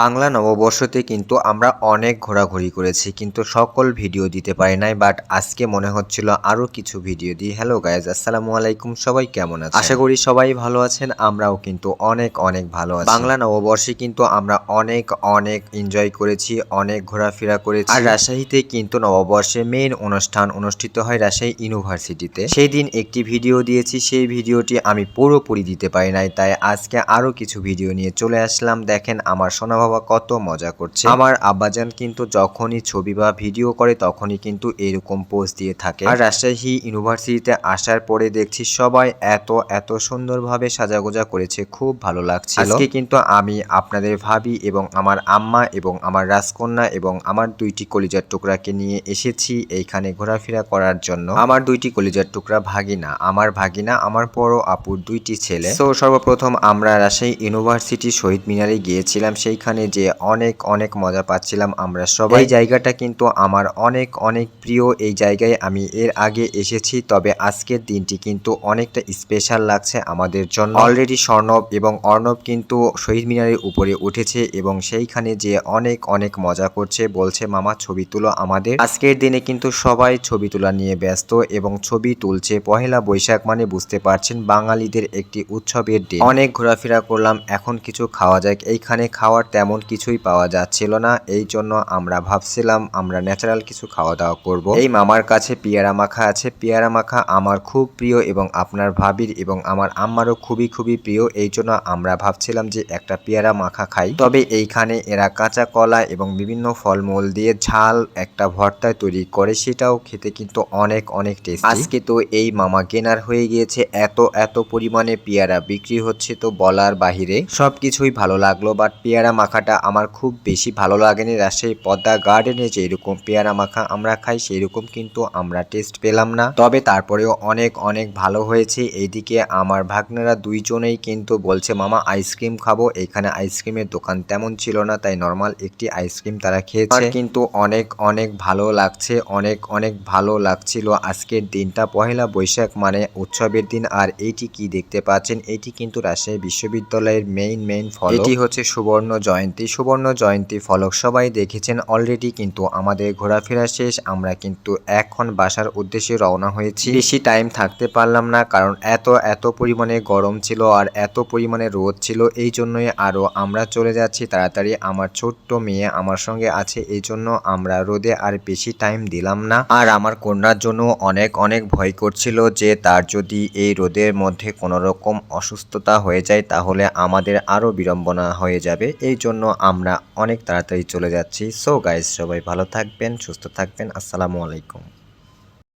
বাংলা নববর্ষতে কিন্তু আমরা অনেক ঘোরাঘুরি করেছি কিন্তু সকল ভিডিও দিতে পারি নাই বাট আজকে মনে হচ্ছিল আরও কিছু ভিডিও দিই। হ্যালো গাইজ আসসালামু আলাইকুম সবাই কেমন আছে আশা করি সবাই ভালো আছেন আমরাও কিন্তু অনেক অনেক ভালো আছি। বাংলা নববর্ষে কিন্তু আমরা অনেক অনেক এনজয় করেছি অনেক ঘোরাফেরা করেছি। আর রাজশাহীতে কিন্তু নববর্ষে মেন অনুষ্ঠান অনুষ্ঠিত হয় রাজশাহী ইউনিভার্সিটিতে। সেই দিন একটি ভিডিও দিয়েছি সেই ভিডিওটি আমি পুরোপুরি দিতে পারি নাই তাই আজকে আরও কিছু ভিডিও নিয়ে চলে আসলাম। দেখেন আমার সোনা বাবা কত মজা করছে। আমার আব্বাজান কিন্তু যখনই ছবি বা ভিডিও করে তখনই কিন্তু এরকম পোস্ট দিয়ে থাকে। আর রাজশাহী ইউনিভার্সিটিতে আসার পরে দেখছি সবাই এত এত সুন্দরভাবে সাজাগোজা করেছে, খুব ভালো লাগছে আজকে কিন্তু আমি আপনাদের ভাবি এবং আমার আম্মা এবং আমার রাজকন্যা এবং আমার দুইটি কলিজার টুকরাকে নিয়ে এসেছি এইখানে ঘোরাফেরা করার জন্য। আমার দুইটি কলিজার টুকরা ভাগিনা, আমার ভাগিনা, আমার বড় আপুর দুইটি ছেলে। তো সর্বপ্রথম আমরা রাজশাহী ইউনিভার্সিটি শহীদ মিনারে গিয়েছিলাম। সেইখানে যে অনেক অনেক মজা পাচ্ছিলাম আমরা সবাই। জায়গাটা কিন্তু আমার অনেক অনেক প্রিয়। এই জায়গায় আমি এর আগে এসেছি, তবে আজকের দিনটি কিন্তু অনেকটা স্পেশাল লাগছে আমাদের জন্য। অলরেডি স্বর্ণব এবং অর্ণব কিন্তু শহীদ মিনারের উপরে উঠেছে এবং সেইখানে যে অনেক অনেক মজা করছে বলছে, মামা, ছবি তুলো আমাদের। আজকের দিনে কিন্তু সবাই ছবি তোলা নিয়ে ব্যস্ত এবং ছবি তুলছে। পহেলা বৈশাখ মানে বুঝতে পারছেন বাঙালিদের একটি উৎসবের দিন। অনেক ঘোরাফেরা করলাম, এখন কিছু খাওয়া যায় এইখানে খাওয়ার তেমন কিছুই পাওয়া যাচ্ছিল না। এই জন্য আমরা ভাবছিলাম আমরা ন্যাচারাল কিছু খাওয়া দাওয়া করব। এই মামার কাছে পেয়ারা মাখা আছে। পেয়ারা মাখা আমার খুব প্রিয় এবং আপনার ভাবির এবং আমার আম্মারও খুবই খুবই প্রিয়। এই জন্য আমরা ভাবছিলাম যে একটা পেয়ারা মাখা খাই। তবে এইখানে এরা কাঁচা কলা এবং বিভিন্ন ফলমূল দিয়ে ঝাল একটা ভর্তা তৈরি করে, সেটাও খেতে কিন্তু অনেক অনেক টেস্ট আজকে তো এই মামা কেনার হয়ে গিয়েছে। এত এত পরিমাণে পেয়ারা বিক্রি হচ্ছে তো বলার বাহিরে। সবকিছুই ভালো লাগল বাট পেয়ারা মাখাটা আমার খুব বেশি ভালো লাগেনি। রাজশাহী পদ্মা গার্ডেনে যেরকম পেয়ারা মাখা আমরা খাই সেই রকম কিন্তু আমরা টেস্ট পেলাম না। তবে তারপরেও অনেক অনেক ভালো হয়েছে। এইদিকে আমার ভাগ্নেরা দুইজনেই কিন্তু বলছে, মামা আইসক্রিম খাব। এখানে আইসক্রিমের দোকান তেমন ছিল না, তাই নর্মাল একটি আইসক্রিম তারা খেয়েছে। কিন্তু অনেক অনেক ভালো লাগছে, অনেক অনেক ভালো লাগছিল। আজকের দিনটা পহেলা বৈশাখ মানে উৎসবের দিন। আর এটি কি দেখতে পাচ্ছেন? এটি কিন্তু রাজশাহী বিশ্ববিদ্যালয়ের মেইন মেইন ফল এটি হচ্ছে সুবর্ণ জয়ন্তী সুবর্ণ জয়ন্তী ফলক সবাই দেখেছেন অলরেডি কিন্তু আমাদের ঘোরাফেরা শেষ, আমরা কিন্তু এখন বাসার উদ্দেশ্যে রওনা হয়েছি। বেশি টাইম থাকতে পারলাম না, কারণ এত এত পরিমাণে গরম ছিল আর এত পরিমাণে রোদ ছিল, এই জন্যই আরও আমরা চলে যাচ্ছি তাড়াতাড়ি। আমার ছোট্ট মেয়ে আমার সঙ্গে আছে, এই জন্য আমরা রোদে আর বেশি টাইম দিলাম না। আর আমার কন্যার জন্য অনেক অনেক ভয় করছিল যে তার যদি এই রোদের মধ্যে কোনো রকম অসুস্থতা হয়ে যায়, তাহলে আমাদের আরও বিড়ম্বনা হয়ে যাবে। এই জন্য আমরা অনেক তাড়াতাড়ি চলে যাচ্ছি। সো গাইজ সবাই ভালো থাকবেন, সুস্থ থাকবেন। আসসালামু আলাইকুম।